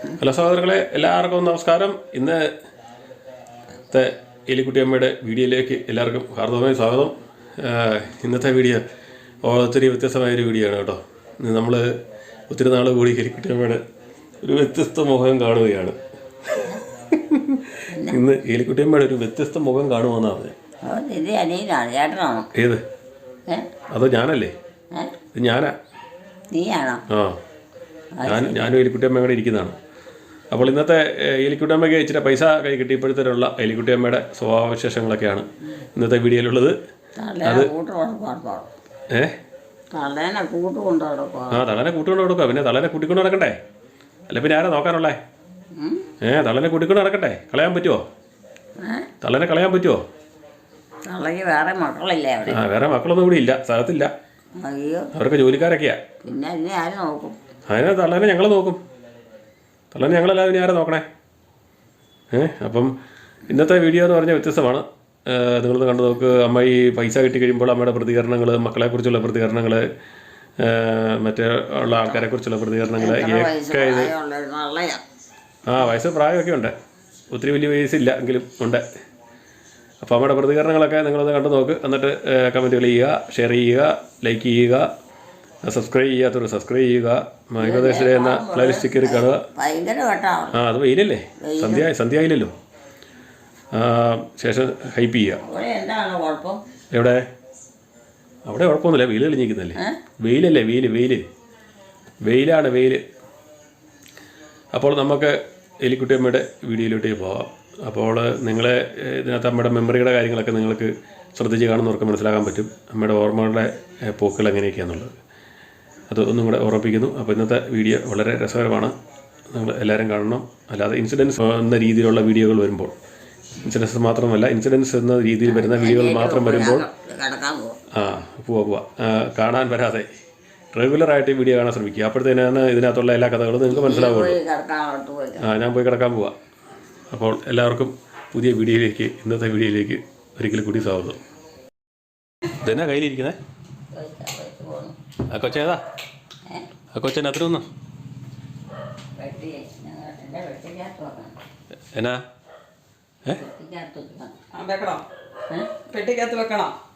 Hello സഹോദരങ്ങളെ എല്ലാവർക്കും നമസ്കാരം. ഇന്നത്തെ എലിക്കുട്ടിയമ്മയുടെ വീഡിയോയിലേക്ക് എല്ലാവർക്കും ഹാർദവമായി സ്വാഗതം. ഇന്നത്തെ വീഡിയോ ഒത്തിരി വ്യത്യസ്തമായൊരു വീഡിയോ ആണ് കേട്ടോ. നമ്മൾ ഒത്തിരി നാൾ കൂടി എലിക്കുട്ടിയമ്മയുടെ ഒരു വ്യത്യസ്ത മുഖം കാണുകയാണ്. ഇന്ന് എലിക്കുട്ടിയമ്മയുടെ ഒരു വ്യത്യസ്ത മുഖം കാണുമെന്നാണ്. ഏത്? അതോ ഞാനല്ലേ? ഞാനാ? നീയാണോ? ആ. ഞാൻ ഞാനും എലിക്കുട്ടിയമ്മ അമ്മയുടെ ഇരിക്കുന്നതാണ്. അപ്പോൾ ഇന്നത്തെ എലിക്കുട്ടിയമ്മയ്ക്ക് ഇച്ചിരി പൈസ കൈ കിട്ടിയപ്പോഴത്തേനുള്ള എലിക്കുട്ടിയമ്മയുടെ സ്വഭാവവിശേഷങ്ങളൊക്കെയാണ് ഇന്നത്തെ വീഡിയോയിലുള്ളത്. അത് ഏ? തള്ളേനെ ആ തളനെ കൂട്ടിക്കൊണ്ട് കൊടുക്കുക പിന്നെ തളനെ കൂട്ടിക്കൊണ്ട് നടക്കണ്ടേ? അല്ല പിന്നെ ആരാ നോക്കാനുള്ളേ? ഏ തളനെ കൂട്ടിക്കൊണ്ട് നടക്കട്ടെ. കളയാൻ പറ്റുമോ തളനെ കളയാൻ പറ്റുമോ വേറെ മക്കളില്ലേ അവിടെ? ആ വേറെ മക്കളൊന്നും കൂടി ഇല്ല സ്ഥലത്തില്ല. അയ്യോ. അവരൊക്കെ ജോലിക്കാരൊക്കെയാ. പിന്നെ അതിനെ ആര് നോക്കും? അതിനെ തള്ളനെ ഞങ്ങൾ നോക്കും. തള്ളനെ ഞങ്ങളല്ലാതെ ഇനി ആരാ നോക്കണേ? ഏ അപ്പം ഇന്നത്തെ വീഡിയോ എന്ന് പറഞ്ഞാൽ വ്യത്യസ്തമാണ്. നിങ്ങളൊന്ന് കണ്ടു നോക്ക്. അമ്മ ഈ പൈസ കിട്ടി കഴിയുമ്പോൾ അമ്മയുടെ പ്രതികരണങ്ങൾ മക്കളെക്കുറിച്ചുള്ള പ്രതികരണങ്ങൾ മറ്റേ ഉള്ള ആൾക്കാരെക്കുറിച്ചുള്ള പ്രതികരണങ്ങൾ ഒക്കെ ഇത് ആ വയസ്സ് പ്രായമൊക്കെ ഉണ്ട്. ഒത്തിരി വലിയ വയസ്സില്ല എങ്കിലും ഉണ്ട്. അപ്പോൾ അമ്മയുടെ പ്രതികരണങ്ങളൊക്കെ നിങ്ങളൊന്ന് കണ്ടു നോക്ക്. എന്നിട്ട് കമന്റുകൾ ചെയ്യുക ഷെയർ ചെയ്യുക ലൈക്ക് ചെയ്യുക. സബ്സ്ക്രൈബ് ചെയ്യാത്തവർ സബ്സ്ക്രൈബ് ചെയ്യുക. മൈമദേശിലെ എന്ന പ്ലേലിസ്റ്റ് കയറി കാണുക ആ അത് വെയിലല്ലേ? സന്ധ്യ സന്ധ്യ ആയില്ലല്ലോ ശേഷം ഹൈപ്പ് ചെയ്യുക എവിടെ? അവിടെ കുഴപ്പമൊന്നുമില്ല. വെയിൽ തെളിഞ്ഞിരിക്കുന്നല്ലേ വെയിലല്ലേ? വെയിൽ വെയിൽ. വെയിലാണ് വെയിൽ. അപ്പോൾ നമുക്ക് എലിക്കുട്ടിയമ്മയുടെ വീഡിയോയിലോട്ടേ പോവാം. അപ്പോൾ നിങ്ങളെ ഇതിനകത്ത് അമ്മയുടെ മെമ്മറിയുടെ കാര്യങ്ങളൊക്കെ നിങ്ങൾക്ക് ശ്രദ്ധിച്ച് കാണുന്നവർക്ക് മനസ്സിലാക്കാൻ പറ്റും. അമ്മയുടെ ഓർമ്മകളുടെ പോക്കുകൾ എങ്ങനെയൊക്കെയാണെന്നുള്ളത് അത് ഒന്നും കൂടെ ഓർമ്മിപ്പിക്കുന്നു. അപ്പോൾ ഇന്നത്തെ വീഡിയോ വളരെ രസകരമാണ്. നിങ്ങൾ എല്ലാവരും കാണണം. അല്ലാതെ ഇൻസിഡൻസ് എന്ന രീതിയിലുള്ള വീഡിയോകൾ വരുമ്പോൾ ഇൻസിഡൻസ് മാത്രമല്ല ഇൻസിഡൻസ് എന്ന രീതിയിൽ വരുന്ന വീഡിയോകൾ മാത്രം വരുമ്പോൾ ആ പോവാ പോവാ. കാണാൻ വരാതെ. റെഗുലറായിട്ട് വീഡിയോ കാണാൻ ശ്രമിക്കുക. അപ്പോഴത്തേനാണ് ഇതിനകത്തുള്ള എല്ലാ കഥകളും നിങ്ങൾക്ക് മനസ്സിലാവുള്ളൂ. ആ ഞാൻ പോയി കിടക്കാൻ പോവാ. അപ്പോൾ എല്ലാവർക്കും പുതിയ വീഡിയോയിലേക്ക് ഇന്നത്തെ വീഡിയോയിലേക്ക് ഒരിക്കലും കൂടി സ്വാഗതം. ഇതെന്നാ കയ്യിലിരിക്കുന്നത് കൊച്ചേതാ കൊച്ചൻ അത്ര ഒന്നും എന്നാ? പെട്ടിക്കകത്ത് വെക്കണോ?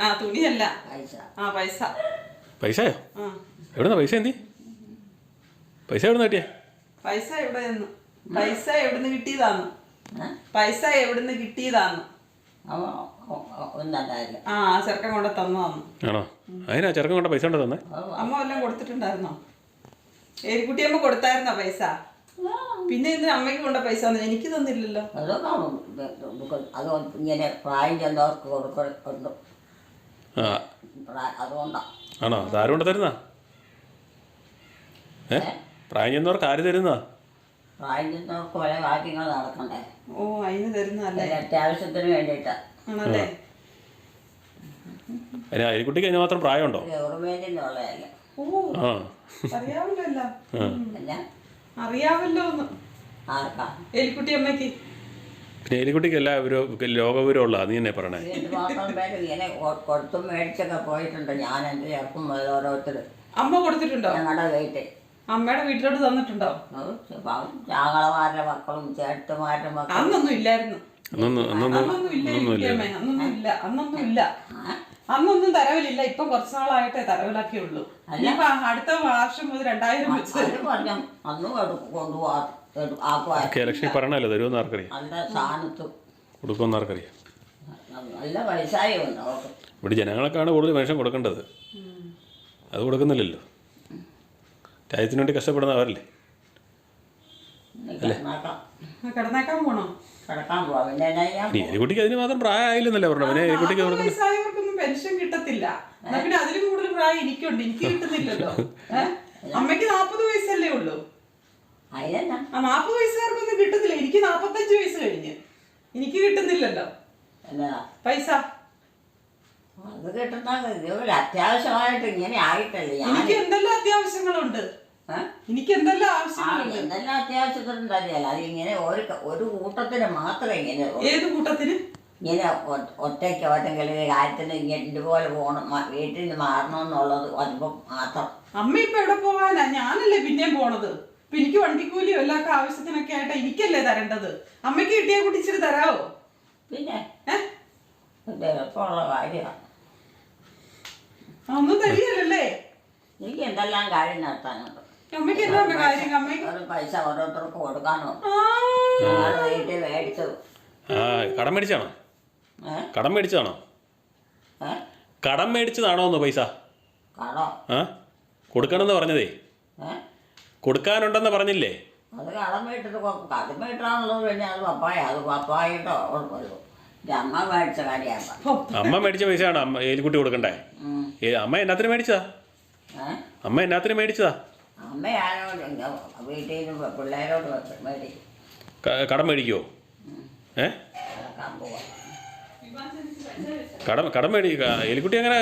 ആ തുണിയല്ല. പൈസ. ആ പൈസ. പൈസയോ? ആ. എവിടുന്നാ പൈസ എന്തി? പൈസ എവിടുന്ന് കിട്ടിയ? പൈസ എവിടെ നിന്ന് പൈസ എവിടുന്ന് കിട്ടിയതാന്ന്. പൈസ എവിടുന്ന് കിട്ടിയതാന്ന്. അവ ഒന്നല്ലായില്ല ആ ആ ചെറുക്കൻ കൊണ്ട് തന്നതാന്ന് ആണോ? അതിനാ ചെറുക്കം കൊണ്ട പൈസ കൊണ്ട് തന്നെ? അമ്മ വല്ലതും കൊടുത്തിട്ടുണ്ടായിരുന്നോ? ഏരിക്കുട്ടിയമ്മ കൊടുത്തായിരുന്നോ പൈസ? പിന്നെ ഇതിന് അമ്മയ്ക്ക് കൊണ്ട പൈസ തന്നു? എനിക്ക് തന്നില്ലല്ലോ. അത് ഇങ്ങനെ പ്രായം ചെന്നവർക്ക് കൊടുക്കുന്നുണ്ട് ആ. അതുകൊണ്ടാണ് ആണോ? അതാരും കൊണ്ട് തരുന്ന ഏ? പ്രായം ചെന്നവർക്ക് ആര് തരുന്ന പ്രായം ചെന്നവർക്ക് പല കാര്യങ്ങൾ നടക്കണ്ടേ? ഓ അതിന് തരുന്ന അത്യാവശ്യത്തിന് വേണ്ടിയിട്ടാണ് ആണല്ലേ? അതിന് അരിക്കുട്ടിക്ക് അതിന് മാത്രം പ്രായമുണ്ടോ? ഗവൺമെന്റിനുള്ളതല്ല ഓ ആ. അറിയാമല്ലോ എല്ലാം അല്ല. അറിയാമല്ലോ ഒന്ന് ആർക്കാ? എലിക്കുട്ടിയമ്മയ്ക്ക് പിന്നെ എലിക്കുട്ടിക്ക് എല്ലാ നീ എന്നെ പറയണേ. എന്തുമാത്രം പേര് ഇങ്ങനെ കൊ- കൊടുത്തും മേടിച്ചൊക്കെ പോയിട്ടുണ്ട്. ഞാൻ എന്റെ ചെറുപ്പം മുതൽ ഓരോരുത്തർ അമ്മ കൊടുത്തിട്ടുണ്ടോ? ഞങ്ങളുടെ വീട്ടിൽ. അമ്മയുടെ വീട്ടിലോട്ട് തന്നിട്ടുണ്ടോ? ചാങ്ങളമാരുടെ മക്കളും ചേട്ടന്മാരുടെ മക്കളും. അന്നൊന്നും ഇല്ലായിരുന്നു. അന്നൊന്നും തരവിലില്ല. ഇപ്പൊ കുറച്ച് നാളായിട്ടേ തരവിലൊക്കെ ഉള്ളൂ. ഇനിയിപ്പൊ അടുത്ത വർഷം മുതൽ രണ്ടായിരം വെച്ച് തരുമെന്ന് ആർക്കറിയാം. കൊടുക്കുമെന്ന് ആർക്കറിയാം. അവർക്ക്. ഇവിടെ ജനങ്ങൾക്കാണ് കൂടുതൽ വേഷം കൊടുക്കേണ്ടത്. അത് കൊടുക്കുന്നില്ലല്ലോ. രാജ്യത്തിന് വേണ്ടി കഷ്ടപ്പെടുന്ന അവരല്ലേ കിടന്നേക്കാം. കിടന്നേക്കാൻ പോണോ? കിടക്കാൻ പോവാം. പിന്നെ എന്നാ ചെയ്യാൻ ഇനി എലിക്കുട്ടിക്ക് അതിന് മാത്രം പ്രായമായില്ലെന്നല്ലേ പറഞ്ഞു. പിന്നെ എലിക്കുട്ടിക്ക് വയസ്സായവർക്കൊന്നും പെൻഷൻ കിട്ടത്തില്ല. എന്നാ പിന്നെ അതിലും കൂടുതൽ പ്രായം എനിക്കുണ്ട്. എനിക്ക് കിട്ടുന്നില്ലല്ലോ. ഏഹ് അമ്മയ്ക്ക് നാപ്പത് വയസ്സല്ലേ ഉള്ളൂ. അതിനെന്നാ ആ നാപ്പത് വയസ്സുകാർക്കൊന്നും കിട്ടത്തില്ല. എനിക്ക് നാപ്പത്തഞ്ച് വയസ്സ് കഴിഞ്ഞ്. എനിക്ക് കിട്ടുന്നില്ലല്ലോ. പൈസ. അത് കിട്ടുന്ന അത്യാവശ്യമായിട്ട് ഇങ്ങനെ ആയിട്ടല്ലേ. ഞാൻ എനിക്ക് എന്തെല്ലാം അത്യാവശ്യങ്ങളുണ്ട്? എനിക്ക് എന്തെല്ലാം ആവശ്യങ്ങളുണ്ട്? എന്തെല്ലാം അത്യാവശ്യത്തിനുണ്ട് അറിയാലോ അത് ഇങ്ങനെ ഒരു ഒരു കൂട്ടത്തിന് മാത്രം ഇങ്ങനെ ഏത് കൂട്ടത്തിന്? ഇങ്ങനെ ഒറ്റയ്ക്ക് ഒറ്റെങ്കിലും കാര്യത്തിന് ഇങ്ങനെ ഇതുപോലെ പോകണം വീട്ടിൽ നിന്ന് മാറണം എന്നുള്ളത് വരുമ്പോൾ മാത്രം. അമ്മ ഇപ്പൊ എവിടെ പോകാനാ? ഞാനല്ലേ പിന്നെയും പോണത്. ഇപ്പൊ എനിക്ക് വണ്ടിക്കൂലിയോ എല്ലാ ആവശ്യത്തിനൊക്കെ ആയിട്ട് എനിക്കല്ലേ തരേണ്ടത്. അമ്മയ്ക്ക് കിട്ടിയ കുട്ടിച്ചിട്ട് തരാവോ? പിന്നെ? എളുപ്പമുള്ള കാര്യമാണ്. ഒന്നും തരികയല്ലേ എനിക്ക് എന്തെല്ലാം കാര്യം നടത്താനുണ്ട്? അമ്മയ്ക്ക് എന്താ ഉണ്ട് കാര്യം? അമ്മയ്ക്ക് ഒരു പൈസ ഓരോരുത്തർക്ക് കൊടുക്കാനോ? ആ. ഞങ്ങളുടെ വീട്ടിൽ മേടിച്ചു. ആ കടം മേടിച്ചാണോ? കടം മേടിച്ചതാണോ? കടം മേടിച്ചതാണോ ഒന്ന് പൈസ? കടോ. ആ കൊടുക്കണമെന്ന് പറഞ്ഞതേ. കൊടുക്കാനുണ്ടെന്ന് പറഞ്ഞില്ലേ? അത് കടം വീട്ടിട്ട് കടം വീട്ടാണുള്ളത് പിന്നെ അത് പപ്പായ അത് പപ്പായിട്ടോ ഉള്ളൂ ഇത് അമ്മ മേടിച്ച കാര്യമാണ്. ഹോ, അമ്മ മേടിച്ച പൈസയാണോ അമ്മ ഏലിക്കുട്ടി കൊടുക്കണ്ടേ? ഏ അമ്മ എന്നാത്തിന് മേടിച്ചതാ? അമ്മ എന്നാത്തിന് മേടിച്ചതാ? അമ്മയാണോ വീട്ടിൽ നിന്ന് പിള്ളേരോട് മേടിക്കും ക- കടം മേടിക്കുമോ ഏ? കടം കടം മേടി എലിക്കുട്ടി അങ്ങനെ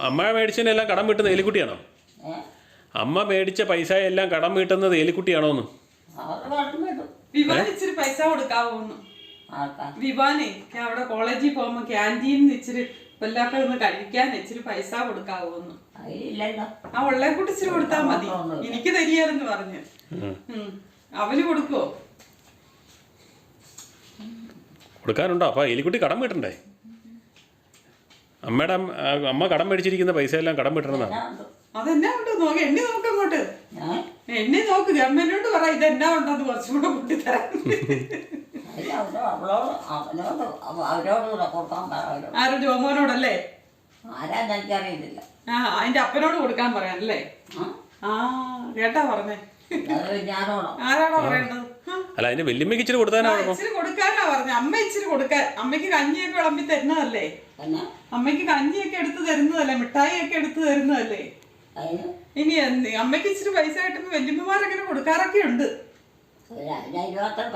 അമ്മ- മേടിച്ചതിനെല്ലാം കടം വീട്ടുന്നത് എലിക്കുട്ടിയാണോ? അമ്മ മേടിച്ച പൈസ എല്ലാം കടം വീട്ടുന്നത് എലിക്കുട്ടിയാണോ എന്ന് ഇച്ചിരി പൈസ കൊടുക്കാവുന്നു. ആർക്കാ? വിവാനെ അവിടെ കോളേജിൽ പോകുമ്പോ ക്യാന്റീനിൽ ഇച്ചിരി വല്ലാക്കൾ കഴിക്കാൻ ഇച്ചിരി പൈസ കൊടുക്കാവോന്ന്. ആ ഉള്ള കുട്ടിച്ചിരി കൊടുത്താ കൊടുത്താൽ മതി എനിക്ക് തരികയെന്ന് പറഞ്ഞു. കൊടുക്കോ അവന് കൊടുക്കുവോ? കൊടുക്കാനുണ്ടോ? അപ്പൊ എലിക്കുട്ടി കടം വീട്ടണ്ടേ? അമ്മയുടെ അമ്മ- കടം മേടിച്ചിരിക്കുന്ന പൈസ എല്ലാം കടം വീട്ടണമെന്നാണ് അതെന്നാ ഉണ്ട്? നോക്ക് എണ്ണി നോക്ക് അങ്ങോട്ട്. എന്നെ എണ്ണി നോക്ക് ഗവൺമെന്റിനോട് പറ ഇതെന്നാ ഉണ്ടെന്ന് കുറച്ചുകൂടെ കൂട്ടി തരാം ആരോ ജോമോനോടല്ലേ ആരാ എനിക്കറിയത്തില്ല ആ അതിന്റെ അപ്പനോട് കൊടുക്കാൻ പറയാം അല്ലേ? ആ. കേട്ടാ പറഞ്ഞേ. ആരാണോ പറയേണ്ടത്? അല്ല അതിന്റെ വല്യമ്മയ്ക്ക് ഇച്ചിരി ഇച്ചിരി കൊടുക്കാനാ പറഞ്ഞ. അമ്മ ഇച്ചിരി കൊടുക്കാൻ അമ്മയ്ക്ക് കഞ്ഞിയൊക്കെ വിളമ്പി തരുന്നതല്ലേ? അമ്മയ്ക്ക് കഞ്ഞിയൊക്കെ എടുത്ത് തരുന്നതല്ലേ? മിഠായി ഒക്കെ എടുത്ത് തരുന്നതല്ലേ? ഇനി അമ്മയ്ക്ക് ഇച്ചിരി പൈസ കിട്ടുമ്പോ വല്യമ്മമാരങ്ങനെ കൊടുക്കാറൊക്കെ ഉണ്ട്.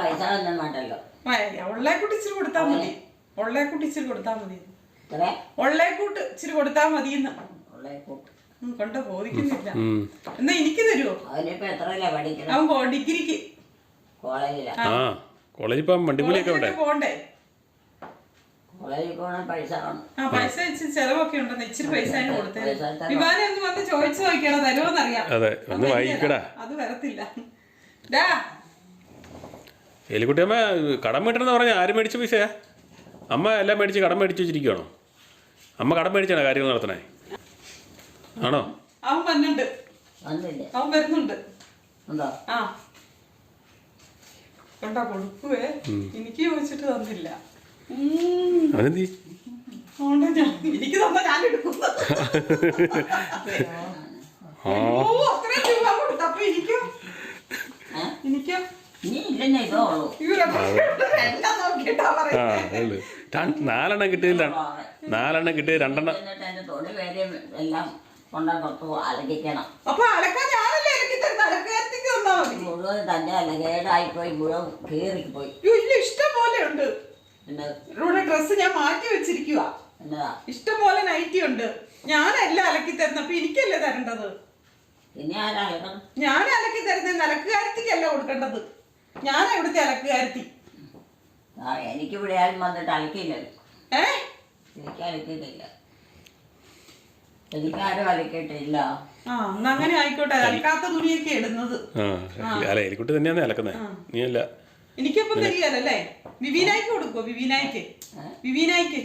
പൈസ ഉള്ളേ കൂട്ടി ഇച്ചിരി കൊടുത്താൽ മതി. ഉള്ളേ കൂട്ടി ഇച്ചിരി കൊടുത്താൽ മതി. ഉള്ളേ കൂട്ട് ഇച്ചിരി കൊടുത്താൽ മതിയെന്ന്. കൊണ്ട് ബോധിക്കുന്നില്ല. എന്നാ എനിക്ക് തരുമോ അവനിപ്പോ എത്രയല്ല പഠിക്കണം? അവൻ ഡിഗ്രിക്ക്. ആ. കോളേജിൽ ഇപ്പം വണ്ടിക്കൂലിയൊക്കെ ഉണ്ടേ പോണ്ടേ? കോളേജിൽ പോകണ പൈസ വേണം. ആ പൈസ ഇച്ചിരി ചെലവൊക്കെ ഉണ്ടെന്ന് ഇച്ചിരി പൈസ അതിന് കൊടുത്തേ. പൈസ ചെലവാ. വിമാനം ഒന്ന് വന്ന് ചോദിച്ചു നോക്കിയാണോ തരുമോന്നറിയാം അതെ ഒന്ന് വായിക്കടാ. അത് വരത്തില്ല. ഡാ. എലിക്കുട്ടി അമ്മ കടം വീട്ടണമെന്ന് പറഞ്ഞാൽ ആര് മേടിച്ച പൈസയാ? അമ്മ എല്ലാം മേടിച്ച് കടം മേടിച്ച് വെച്ചിരിക്കുകയാണോ അമ്മ കടം മേടിച്ചാണോ കാര്യങ്ങൾ നടത്തണേ ആണോ? അവൻ വന്നുണ്ട്. വന്നില്ലേ? അവൻ വരുന്നുണ്ട്. ഉണ്ടോ? ആ. കണ്ടാ കൊടുക്കുവേ. എനിക്ക് ചോദിച്ചിട്ട് തന്നില്ല. എനിക്ക് തന്നാ ഞാൻ അത്രയും രൂപ കൊടുത്തു. അപ്പൊ എനിക്കോ? എനിക്കോ നാലെണ്ണം കിട്ടിയത് നാലെണ്ണം കിട്ടിയത് രണ്ടെണ്ണം. കൊണ്ടുവന്നു അലക്കിക്കണം. അപ്പൊ അലക്കാൻ ഞാനല്ലേ എനിക്ക് തരുന്ന? അലക്കാരത്തേക്ക് തന്നാ മതി. മുഴുവൻ തന്നെ അല്ല കേടായിപ്പോയി മുഴുവൻ കീറിപ്പോയി. അയ്യോ ഇല്ല ഇഷ്ടം പോലെ ഉണ്ട്. പിന്നെ? ഇവിടെ ഡ്രസ്സ് ഞാൻ മാറ്റി വെച്ചിരിക്കുക എന്നതാ? ഇഷ്ടം പോലെ നൈറ്റി ഉണ്ട്. ഞാനല്ല അലക്കി തരുന്ന? അപ്പൊ എനിക്കല്ലേ തരേണ്ടത്? ഞാൻ അലക്കി തരുന്ന? അലക്കുകാരത്തിക്കല്ല കൊടുക്കേണ്ടത്? ഞാൻ എവിടുത്തെ അലക്കുകാരത്തി. എനിക്കിവിടെ ആരും വന്നിട്ട് അലക്കില്ലല്ലോ ഏ? എനിക്ക് അലക്കിയിട്ടില്ല. എനിക്കാരും അലക്കിയിട്ടില്ല ആ എന്നാ അങ്ങനെ ആയിക്കോട്ടെ. അലക്കാത്ത തുണിയൊക്കെ ഇടുന്നത്. ആ അല്ല എലിക്കുട്ടി തന്നെയാണ് അലക്കുന്നത് നീ അല്ല എനിക്കിപ്പം തരികയല്ലേ വിവീനായിക്ക് കൊടുക്കോ? വിവീനായിക്ക്. വിവീനായിക്ക്.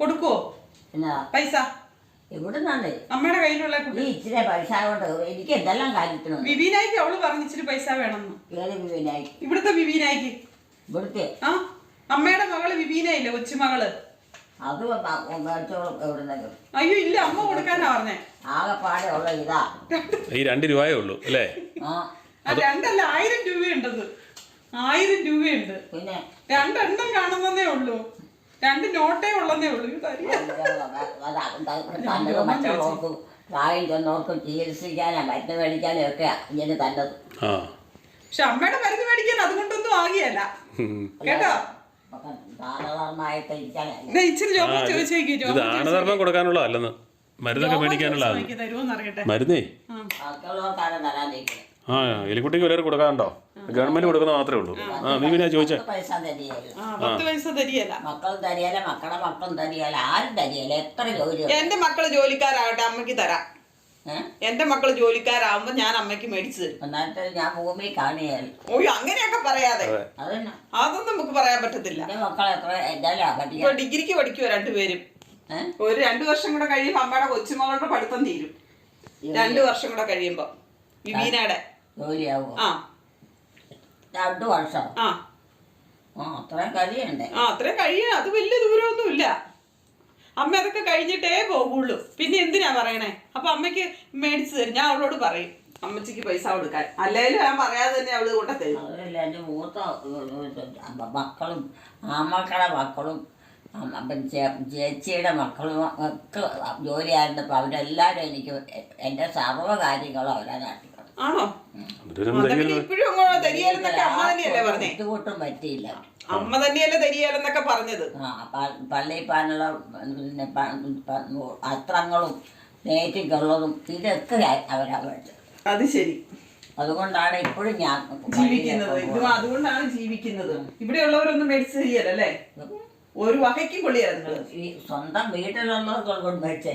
കൊടുക്കോ പൈസ? എവിടുന്നാണ് അമ്മയുടെ കയ്യിലുള്ള കുട്ടി. ഇച്ചിരി പൈസ കൊണ്ട് എനിക്ക് എന്തെല്ലാം വിവീനായിക്ക് അവൾ പറഞ്ഞു ഇച്ചിരി പൈസ വേണമെന്ന്. ഏത് ഇവിടുത്തെ വിവീനായിക്ക്. ഇവിടുത്തെ? ആ അമ്മയുടെ മകൾ വിവീനയില്ലേ കൊച്ചുമകൾ? അത് മേടിച്ചോളും എവിടുന്നെങ്കിലും. അയ്യോ ഇല്ല അമ്മ കൊടുക്കാനാ പറഞ്ഞേ. ആകെപ്പാടെ ഉള്ള ഇതാ. ഈ രണ്ട് രൂപയേ ഉള്ളൂ അല്ലേ? ആ. ആ രണ്ടല്ല ആയിരം രൂപയുണ്ടത്. ആയിരം രൂപയുണ്ട്. പിന്നെ? രണ്ടെണ്ണം കാണുന്നതേ ഉള്ളൂ. രണ്ട് നോട്ടേ ഉള്ളതേ ഉള്ളൂ. ഇത് മറ്റുള്ളവർക്കും പ്രായം ചെന്നവർക്കും ചികിത്സിക്കാനാ മരുന്ന് മേടിക്കാനും ഒക്കെ ഇങ്ങനെ തന്നത്. ആ. പക്ഷെ അമ്മയുടെ മരുന്ന് മേടിക്കാൻ അതുകൊണ്ടൊന്നും ആകിയല്ല. ഉം. കേട്ടോ? ഇത് ജോമോ ദാനധർമ്മം കൊടുക്കാനുള്ള അല്ലെന്ന്. മരുന്നൊക്കെ മേടിക്കാനുള്ള മരുന്നേ? ആ. എലിക്കുട്ടിക്ക് വല്ലവരും കൊടുക്കാറുണ്ടോ ഗവൺമെന്റ് കൊടുക്കുന്ന മാത്രമേ ഉള്ളൂ. ആ. നീ പിന്നെ ചോദിച്ചേ. പൈസ മക്കളും മക്കളുടെ ആരും എത്ര ജോലി എന്റെ മക്കൾ ജോലിക്കാരാകട്ടെ അമ്മയ്ക്ക് തരാം. എന്റെ മക്കൾ ജോലിക്കാരാവുമ്പോ ഞാൻ അമ്മയ്ക്ക് മേടിച്ചു തരും. എന്നിട്ട് ഞാൻ ഭൂമി കാണിയാൽ ഓയ്യോ അങ്ങനെയൊക്കെ പറയാതെ. അതന്നെ? അതൊന്നും നമുക്ക് പറയാൻ പറ്റത്തില്ല. മക്കളെ ഡിഗ്രിക്ക് പഠിക്കുവോ രണ്ടുപേരും ഒരു രണ്ടു വർഷം കൂടെ കഴിയുമ്പോ അമ്മയുടെ കൊച്ചുമകളുടെ പഠിത്തം തീരും. രണ്ടു വർഷം കൂടെ കഴിയുമ്പോ. വിവീനയുടെ ജോലിയാവോ? ആ. രണ്ടു വർഷം? ആ. ആ അത്രയും കഴിയണ്ടേ? ആ അത്രയും കഴിയണം അത് വലിയ ദൂരമൊന്നുമില്ല. അമ്മ അതൊക്കെ കഴിഞ്ഞിട്ടേ പോകുള്ളൂ പിന്നെ എന്തിനാ പറയണേ? അപ്പൊ അമ്മയ്ക്ക് മേടിച്ചു തരും. ഞാൻ അവളോട് പറയും. അമ്മച്ചിക്ക് പൈസ കൊടുക്കാൻ. അല്ലെങ്കിലും ഞാൻ പറയാതെ തന്നെ അവൾ കൊണ്ട തരും. അതല്ല മൂത്ത മക്കളും മക്കളും ചേച്ചിയുടെ മക്കളും ഒക്കെ ജോലി ആയിരുന്നപ്പോൾ അവരെല്ലാവരും എനിക്ക് എന്റെ സർവ കാര്യങ്ങളും അവരെ നാട്ടിൽ ആണോ. ഇപ്പോഴും അങ്ങോട്ട് അമ്മ തന്നെയല്ലേ പറഞ്ഞേ? ബുദ്ധിമുട്ടും പറ്റിയില്ല. അമ്മ തന്നെയല്ലേ തരിയാലെന്നൊക്കെ പറഞ്ഞത്. ആ പ- പള്ളിയിൽ പോകാനുള്ള പിന്നെ പ- നേറ്റിക്കുള്ളതും ഇതൊക്കെ അവരാ അത് ശരി. അതുകൊണ്ടാണ് ഇപ്പോഴും ഞാൻ ജീവിക്കുന്നത്. ഇത് അതുകൊണ്ടാണ് ജീവിക്കുന്നത്. ഇവിടെയുള്ളവരൊന്നും മേടിച്ച് തരികയല്ലേ ഒരു വകയ്ക്കും കൊള്ളിയല്ല ഈ സ്വന്തം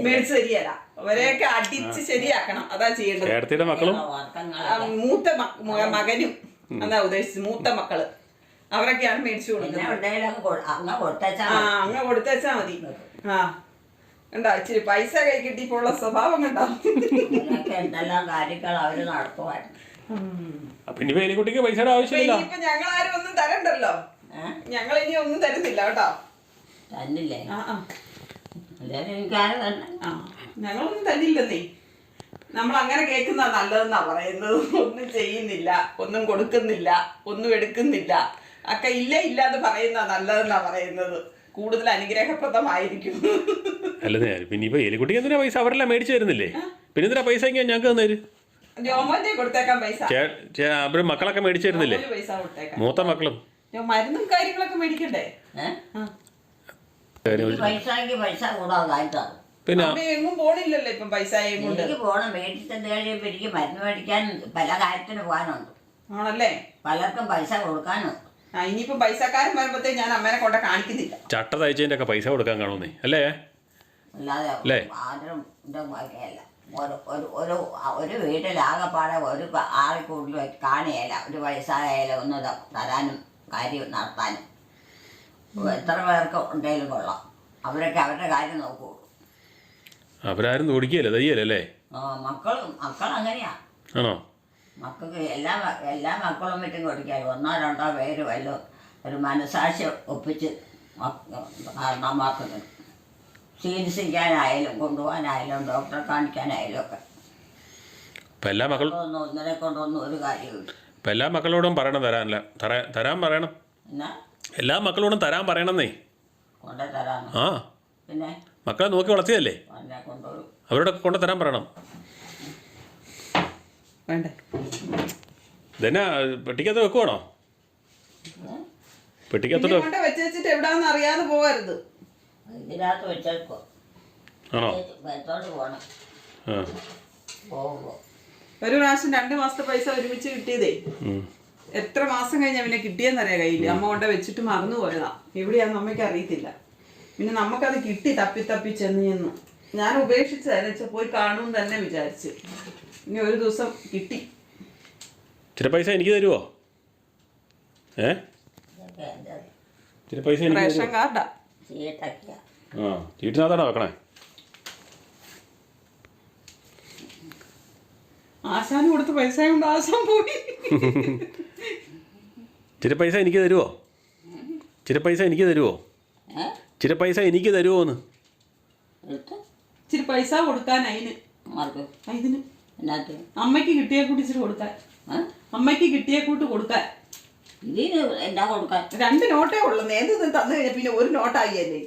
മേടിച്ച്. തരികയല്ല അവരെയൊക്കെ അടിച്ച് ശരിയാക്കണം. അതാ ചെയ്യേണ്ടത്. മക്കളും? ആ, മൂത്ത മകനും അതാ ഉദ്ദേശിച്ചത്. മൂത്ത മക്കൾ. അവരൊക്കെയാണ് മേടിച്ചു കൊടുക്കുന്നത്. അങ്ങ് കൊടുത്തേച്ചാ ആ അങ്ങ് കൊടുത്തേച്ചാ മതി. ആ. കണ്ടോ? ഇച്ചിരി പൈസ കൈ കിട്ടിയപ്പോൾ ഉള്ള സ്വഭാവം കണ്ടോ? എന്തെല്ലാം കാര്യങ്ങൾ അവർ നടത്തുമായിരുന്നു അപ്പൊ ഇനി വേലിക്കുട്ടിക്ക് പൈസയുടെ ഇപ്പൊ ആവശ്യമില്ല. ആരും ഞങ്ങളാരും ഒന്നും തരണ്ടല്ലോ. ഞങ്ങൾ ഇനി ഒന്നും തരുന്നില്ല കേട്ടോ. തന്നില്ലേ? ആ ആ. അല്ലെങ്കിൽ എനിക്കാരും തന്നെ? ആ ഞങ്ങളൊന്നും തന്നില്ലെന്നേ. നമ്മൾ അങ്ങനെ കേൾക്കുന്ന നല്ലതെന്നാ പറയുന്നത്. ഒന്നും ചെയ്യുന്നില്ല ഒന്നും കൊടുക്കുന്നില്ല ഒന്നും എടുക്കുന്നില്ല. ഒക്കെ ഇല്ല ഇല്ലാന്ന് പറയുന്ന നല്ലതെന്നാ പറയുന്നത്. കൂടുതൽ അനുഗ്രഹപ്രദമായിരിക്കും. അല്ലെന്നേ പിന്നെ ഇപ്പൊ എലിക്കുട്ടിക്ക് എന്തിനാ പൈസ? അവരെല്ലാം മേടിച്ചു തരുന്നില്ലേ? പിന്നെ എന്തിനാ പൈസ എങ്ങനെ ഞങ്ങൾക്ക് തന്നേര്? ജോമോന്റെ കൊടുത്തേക്കാൻ പൈസ. ചേ ചേ അവർ മക്കളൊക്കെ മേടിച്ചു തരുന്നില്ലേ? ഒരു പൈസ കൊടുത്തേക്കാം മൂത്ത മക്കളും. മരുന്നും കാര്യങ്ങളൊക്കെ മേടിക്കണ്ടേ? പൈസ പിന്നെ എങ്ങും പോണില്ലല്ലോ ഇപ്പം പൈസ എനിക്ക് പോകണം വീട്ടിൽ ചെന്ന് കഴിയുമ്പോൾ എനിക്ക് മരുന്ന് മേടിക്കാൻ പല കാര്യത്തിന് പോകാനുണ്ട്. ആണല്ലേ? പലർക്കും പൈസ കൊടുക്കാനുണ്ട്. ആ ഇനിയിപ്പം പൈസക്കാരൻ വരുമ്പോഴത്തേ ഞാൻ അമ്മേനെ കൊണ്ട കാണിക്കുന്നില്ല. ചട്ട തയ്ച്ചതിന്റെ ഒക്കെ പൈസ കൊടുക്കാൻ കാണുന്നേ അല്ലേ? അല്ലാതെ അല്ലേ? ആരും ഇതും വകയല്ല. ഒരു ഒരു ഒരു ഒരു വീട്ടിലാകെപ്പാടെ ഒരു ആളെ കൂടുതൽ കാണിയല്ല ഒരു വയസ്സായാലും ഒന്ന് ത- തരാനും കാര്യം നടത്താനും. എത്ര പേർക്ക് ഉണ്ടെങ്കിലും കൊള്ളാം. അവരൊക്കെ അവരുടെ കാര്യം നോക്കൂ. അവരാരും ഓടിക്കുകയല്ലേ തയ്യല്ലേ ആ, മക്കളും മക്കൾ അങ്ങനെയാ. ആണോ? മക്കൾക്ക് എല്ലാ എല്ലാ മക്കളും മറ്റും കൊടുക്കാൻ ഒന്നോ രണ്ടോ പേര് വല്ലോ ഒരു മനസാക്ഷി ഒപ്പിച്ച് കാരണമാക്കുന്നത് ചികിത്സിക്കാനായാലും കൊണ്ടുപോകാനായാലും ഡോക്ടറെ കാണിക്കാനായാലും ഒക്കെ. ഇപ്പൊ എല്ലാ മക്കൾ ഒന്നും ഒന്നിനെ കൊണ്ടൊന്നും ഒരു കാര്യമില്ല ഇപ്പൊ എല്ലാ മക്കളോടും പറയണം തരാനല്ല. തരാൻ പറയണം. എന്നാ? എല്ലാ മക്കളോടും തരാൻ പറയണമെന്നേ. ആ. മക്കളെ നോക്കി വളർത്തിയല്ലേ? അവരോടൊക്കെ കൊണ്ട് തരാൻ പറയണം. വേണ്ടേ? ഇതെന്നാ പെട്ടിക്കകത്ത് വെക്കുവാണോ? പെട്ടിക്കകത്തോട്ട് വെച്ചിട്ട് എവിടാന്ന് അറിയാതെ പോകരുത് ഇതിനകത്ത് വെച്ചേക്കോ. ആണോ? ഒരു പ്രാവശ്യം രണ്ട് മാസത്തെ പൈസ ഒരുമിച്ച് കിട്ടിയതേ. എത്ര മാസം കഴിഞ്ഞ പിന്നെ കിട്ടിയെന്നറിയാം കയ്യിൽ അമ്മ കൊണ്ട വെച്ചിട്ട് മറന്നു പോയതാ. എവിടെയാന്ന് അമ്മയ്ക്ക് അറിയത്തില്ല. പിന്നെ നമുക്കത് കിട്ടി തപ്പി തപ്പി ചെന്ന് ചെന്ന്. ഞാൻ ഉപേക്ഷിച്ചതെന്ന് വെച്ചാൽ പോയി കാണും തന്നെ വിചാരിച്ച്. ഇനി ഒരു ദിവസം കിട്ടി. ഇച്ചിരി പൈസ എനിക്ക് തരുമോ ഏ? പൈസ എനിക്ക് റേഷൻ കാർഡാ. ആ ചീട്ടിനകത്താണോ വെക്കണേ? ആശാന് കൊടുത്ത പൈസ കൊണ്ട് ആശാൻ പോയി. ചില പൈസ എനിക്ക് തരുമോ ചില പൈസ എനിക്ക് തരുമോ ചില പൈസ എനിക്ക് തരുമോ എന്ന് ഇച്ചിരി പൈസ കൊടുക്കാൻ അതിന് ഇതിന് അമ്മയ്ക്ക് കിട്ടിയ കൂട്ടി ഇച്ചിരി കൊടുക്കാൻ. അമ്മയ്ക്ക് കിട്ടിയ കൂട്ട് കൊടുക്കാൻ. ഇതിന് എന്താ കൊടുക്കാൻ? രണ്ട് നോട്ടേ ഉള്ളു. നേരത്തെ തന്നു കഴിഞ്ഞാൽ പിന്നെ ഒരു നോട്ടായി അല്ലേ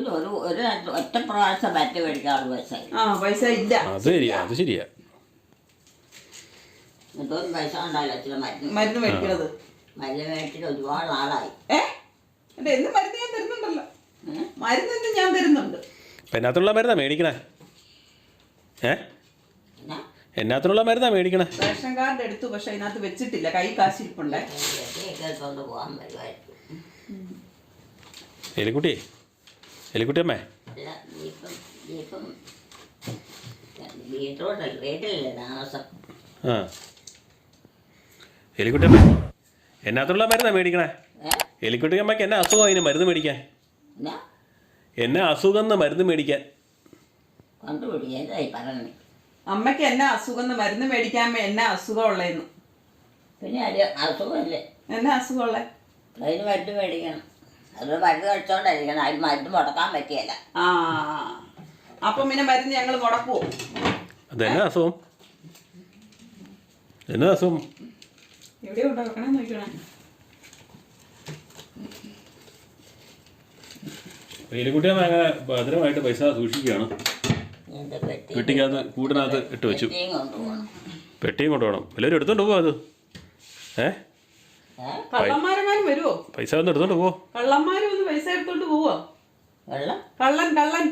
ഒരു ഒരു ഒറ്റ പ്രാവശ്യം പറ്റി മേടിക്കാനുള്ള പൈസ ആ പൈസ ഇല്ല. അത് ശരിയാ അത് ശരിയാ. പൈസ ഇച്ചിരി മരുന്ന് മരുന്ന് മേടിക്കണത്? മരുന്ന് മേടിച്ചിട്ട് ഒരുപാട് നാളായി. ഏ? എന്റെ എന്ന് മരുന്ന് ഞാൻ തരുന്നുണ്ടല്ലോ? മരുന്ന് എന്ന് ഞാൻ തരുന്നുണ്ട്. എന്നാത്തിനുള്ള മരുന്നാ മേടിക്കണേ? ഏ? എന്നാ? എന്നാത്തിനുള്ള മരുന്നാ മേടിക്കണേ? റേഷൻ കാർഡ് എടുത്തു പക്ഷെ അതിനകത്ത് വെച്ചിട്ടില്ല. കൈ കാശിരിപ്പുണ്ടേ. എടുത്തോണ്ട് പോകാൻ വരുമായിരിക്കും എലിക്കുട്ടി എലിക്കുട്ടി അമ്മേ അല്ല വീട്ടിലോട്ടല്ല വീട്ടിലല്ലേ താമസം ആ. എലിക്കുട്ടിയമ്മ. എന്നാത്തുള്ള മരുന്നാണ് മേടിക്കണേ? എലിക്കുട്ടിയമ്മക്ക് എന്നാ അസുഖം അതിന് മരുന്ന് മേടിക്കാൻ? എന്നാ? അസുഖം എന്ന് മരുന്ന് മേടിക്കാൻ? അമ്മയ്ക്ക് എന്നാ അസുഖം എന്ന് മരുന്ന് മേടിക്കാൻ എന്നാ അസുഖം ഉള്ളേന്ന് പിന്നെ അസുഖമല്ലേ? എന്നാ അസുഖം ഉള്ളേ അതിന് മരുന്ന് മേടിക്കണം. അത് മരുന്ന് കഴിച്ചോണ്ടായിരിക്കണം. അതിന് മരുന്ന് മുടക്കാൻ പറ്റിയല്ല. ആ അപ്പം പിന്നെ മരുന്ന് ഞങ്ങൾ മുടക്കുവോ? അതെന്നാ എന്നാ അസുഖം? എന്നാ അസുഖം? എവിടെയോ ഉണ്ടോ വെക്കണേ നോക്കണേ ഭദ്രമായിട്ട് പൈസ സൂക്ഷിക്കുകയാണ്. പെട്ടിക്കകത്ത് കൂട്ടിനകത്ത് ഇട്ട് വെച്ചു. പെട്ടിയും കൊണ്ടുപോകണം എല്ലാവരും എടുത്തോണ്ട് പോവാ അത്? ഏ? കള്ളന്മാരെങ്ങാനും വരുവോ? പൈസ ഒന്ന് എടുത്തോണ്ട് പോവോ? കള്ളന്മാരും ഒന്ന് പൈസ എടുത്തോണ്ട് പോവോ? കള്ളൻ? കള്ളൻ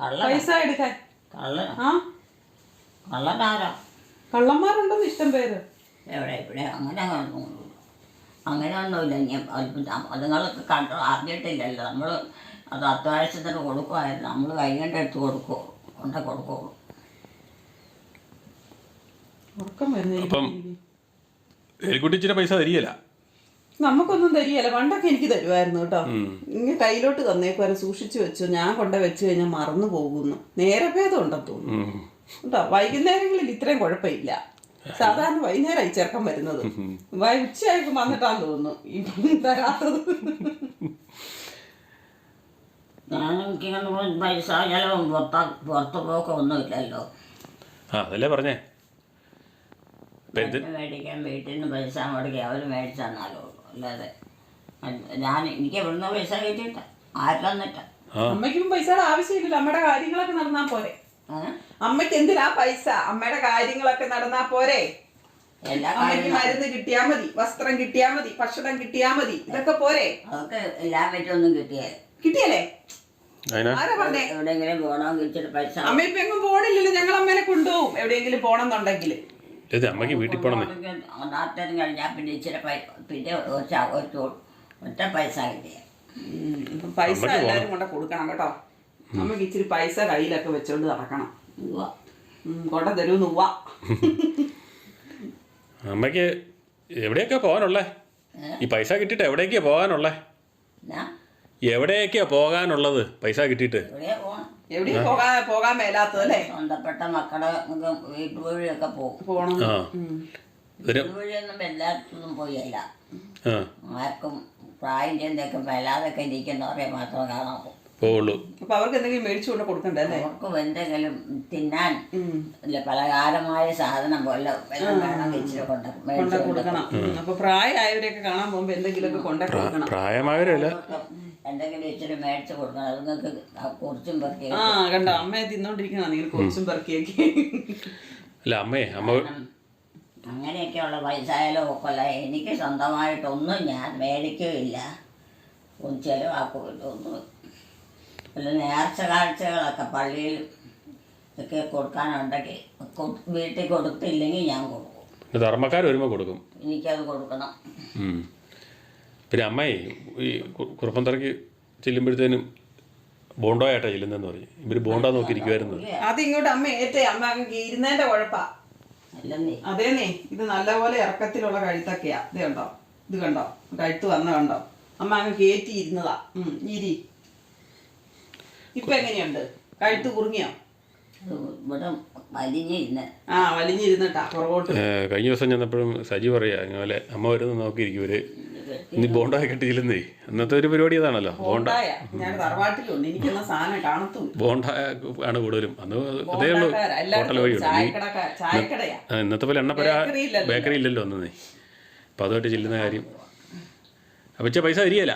കള്ള പൈസ എടുക്കാൻ. കള്ളൻ ആ? കള്ളനാരോ? കള്ളന്മാരുണ്ടെന്ന് ഇഷ്ടം പേര്. എവിടെ ഇവിടെ അങ്ങനെ അങ്ങനെ അങ്ങനെ ഒന്നുമില്ല. ഇനി അതുങ്ങളൊക്കെ കണ്ടു? അറിഞ്ഞിട്ടില്ലല്ലോ. നമ്മൾ അത് അത്യാവശ്യത്തിന് കൊടുക്കുമായിരുന്നു നമ്മൾ കൈകൊണ്ട് എടുത്ത് കൊടുക്കുമോ കൊണ്ട കൊടുക്കുള്ളൂ അപ്പം പൈസ തരികയില്ല. നമുക്കൊന്നും തരികയല്ല. പണ്ടൊക്കെ എനിക്ക് തരുമായിരുന്നു കേട്ടോ. ഇങ്ങനെ കയ്യിലോട്ട് തന്നേക്കുവാരെ സൂക്ഷിച്ചു വെച്ചു. ഞാൻ കൊണ്ട വെച്ച് കഴിഞ്ഞാൽ മറന്നു പോകുന്നു. നേരെ ഭേദം ഉണ്ടെന്ന് തോന്നുന്നു. കേട്ടോ വൈകുന്നേരങ്ങളിൽ ഇത്രയും കുഴപ്പമില്ല. സാധാരണ വൈകുന്നേരമായി ചെറുക്കം വരുന്നത്. വൈ- ഉച്ചയായപ്പോ വന്നിട്ടാന്ന് തോന്നുന്നു. ഇപ്പം തരാത്തത് ഞാൻ എനിക്കിങ്ങനെ പൈസ ചിലവും പുറത്ത പുറത്ത് പോക്ക് ഒന്നുമില്ലല്ലോ. ആ അതല്ലേ പറഞ്ഞേ. മേടിക്കാൻ വീട്ടിൽ നിന്ന് പൈസ മുടക്കി അവർ മേടിച്ചു തന്നാലോ അല്ലാതെ ഞാൻ എനിക്ക് എവിടുന്ന് പൈസ കിട്ടിയിട്ട. ആരും തന്നിട്ട. ആ. അമ്മയ്ക്കും പൈസയുടെ ആവശ്യമില്ലല്ലോ. നമ്മുടെ കാര്യങ്ങളൊക്കെ നടന്നാ പോരെ? അമ്മയ്ക്ക് എന്തിനാ പൈസ? അമ്മയുടെ കാര്യങ്ങളൊക്കെ നടന്നാ പോരെ? എല്ലാ അമ്മയ്ക്ക് മരുന്ന് കിട്ടിയാ മതി വസ്ത്രം കിട്ടിയാ മതി ഭക്ഷണം കിട്ടിയാ മതി ഇതൊക്കെ പോരെ? അതൊക്കെ എല്ലാം പറ്റൊന്നും കിട്ടിയേ. കിട്ടിയല്ലേ? ആരാ പറഞ്ഞേ? എവിടെയെങ്കിലും പോകണമെങ്കിൽ ഇച്ചിരി പൈസ അമ്മ ഇപ്പൊ എങ്ങും പോണില്ലല്ലോ ഞങ്ങൾ അമ്മേനെ കൊണ്ടുപോകും. എവിടെയെങ്കിലും പോണെന്നുണ്ടെങ്കിൽ. വീട്ടിൽ കഴിഞ്ഞാൽ പിന്നെ ഇച്ചിരി പിന്നെ ഒറ്റ പൈസ കിട്ടിയ. പൈസ എല്ലാരും കൊണ്ട് കൊടുക്കണം കേട്ടോ. അമ്മയ്ക്ക് ഇച്ചിരി പൈസ കയ്യിലൊക്കെ വെച്ചോണ്ട് നടക്കണം. കൊണ്ട തരൂ നൂവ അമ്മയ്ക്ക് എവിടെയൊക്കെ പോകാനുള്ളേ? ഈ പൈസ കിട്ടിട്ട് എവിടേക്കാ പോകാനുള്ളേ? എവിടെയൊക്കെയാ പോകാനുള്ളത് പൈസ കിട്ടിട്ട് എവിടെയാ പോകാൻ പോകാൻ മേലാത്തത് അല്ലേ? സ്വന്തപ്പെട്ട മക്കളെ വീട്ടുവഴിയൊക്കെ പോകും. പോയില്ല. ആർക്കും പ്രായം ചെന്നൊക്കെ വല്ലാതൊക്കെ ഇരിക്കുന്നവരെ മാത്രം കാണാൻ പോകും. പോവുള്ളൂ അപ്പൊ അവർക്ക് എന്തെങ്കിലും മേടിച്ചു കൊണ്ട് കൊടുക്കണ്ടേ അല്ലേ? അവർക്കും എന്തെങ്കിലും തിന്നാൻ. ഇല്ല പലഹാരമായ സാധനം പോലെ കൊണ്ട് കൊടുക്കണം. അപ്പൊ പ്രായമായവരെയൊക്കെ കാണാൻ പോകുമ്പോ എന്തെങ്കിലുമൊക്കെ കൊണ്ട കൊടുക്കണം. പ്രായമായവരല്ല. എന്തെങ്കിലും ഇച്ചിരി മേടിച്ചു കൊടുക്കണം. അതുങ്ങൾക്ക് കുറച്ചും പെറുക്കി ആ കണ്ടോ? അമ്മയെ തിന്നോണ്ടിരിക്കണം നിങ്ങൾ കുറച്ചും പെറുക്കിയൊക്കെ. അല്ല അമ്മേ അമ്മ അങ്ങനെയൊക്കെയുള്ള പൈസ ആയാലും ഒക്കെ അല്ല എനിക്ക് സ്വന്തമായിട്ടൊന്നും ഞാൻ മേടിക്കുകയില്ല. ഒന്നും ചിലവാക്കുകയില്ല ഒന്നും പിന്നെ നേർച്ച കാഴ്ചകളൊക്കെ പള്ളിയിൽ ഒക്കെ കൊടുക്കാനുണ്ടെങ്കിൽ കൊ- വീട്ടിൽ കൊടുത്തില്ലെങ്കിൽ ഞാൻ കൊടുക്കും. ധർമ്മക്കാർ വരുമ്പോൾ കൊടുക്കും. എനിക്കത് കൊടുക്കണം. പിന്നെ അമ്മേ ഈ കുറുപ്പന്തറയ്ക്ക് ചെല്ലുമ്പോഴത്തേനും ബോണ്ടോയായിട്ടാണ് ചെല്ലുന്നതെന്ന് പറഞ്ഞു. ഇവർ ബോണ്ട നോക്കിയിരിക്കുമായിരുന്നു അത് ഇങ്ങോട്ട് അമ്മ ഏറ്റേ അമ്മ ഇരുന്നതിന്റെ കുഴപ്പാ. അതേന്നേ ഇത് നല്ലപോലെ ഇറക്കത്തിലുള്ള കഴുത്തൊക്കെയാ. ഇത് കണ്ടോ? ഇത് കണ്ടോ? കഴുത്ത് വന്ന കണ്ടോ? അമ്മ അങ്ങ് കയറ്റി ഇരുന്നതാ. ഉം, ഇരി. ഇപ്പൊ എങ്ങനെയുണ്ട്? കഴുത്ത് കുറുങ്ങിയോ? ഇത് ഇവിടെ വലിഞ്ഞിരുന്ന്. ആ വലിഞ്ഞിരുന്നിട്ടാ പുറകോട്ട്. കഴിഞ്ഞ ദിവസം ചെന്നപ്പോഴും സജി പറയാ ഇങ്ങനെ അമ്മ വരുന്ന നോക്കിയിരിക്കും ഇവർ. ഇനി ബോണ്ട കെട്ടി ചെല്ലുന്നേ അന്നത്തെ ഒരു പരിപാടി അതാണല്ലോ ബോണ്ട. ഞാൻ തറവാട്ടിലുണ്ട് എനിക്കൊന്നും സാധനം കാണത്തും ബോണ്ട ആണ് കൂടുതലും. അന്ന് അതേ ഉള്ളൂ ഹോട്ടൽ ചായക്കടയാ. ഇന്നത്തെ പോലെ എണ്ണപ്പര ബേക്കറി ഇല്ലല്ലോ. ബേക്കറി ഇല്ലല്ലോ അന്നേ അപ്പം അതുമായിട്ട് ചെല്ലുന്ന കാര്യം. അപ്പം പൈസ തരികയില്ല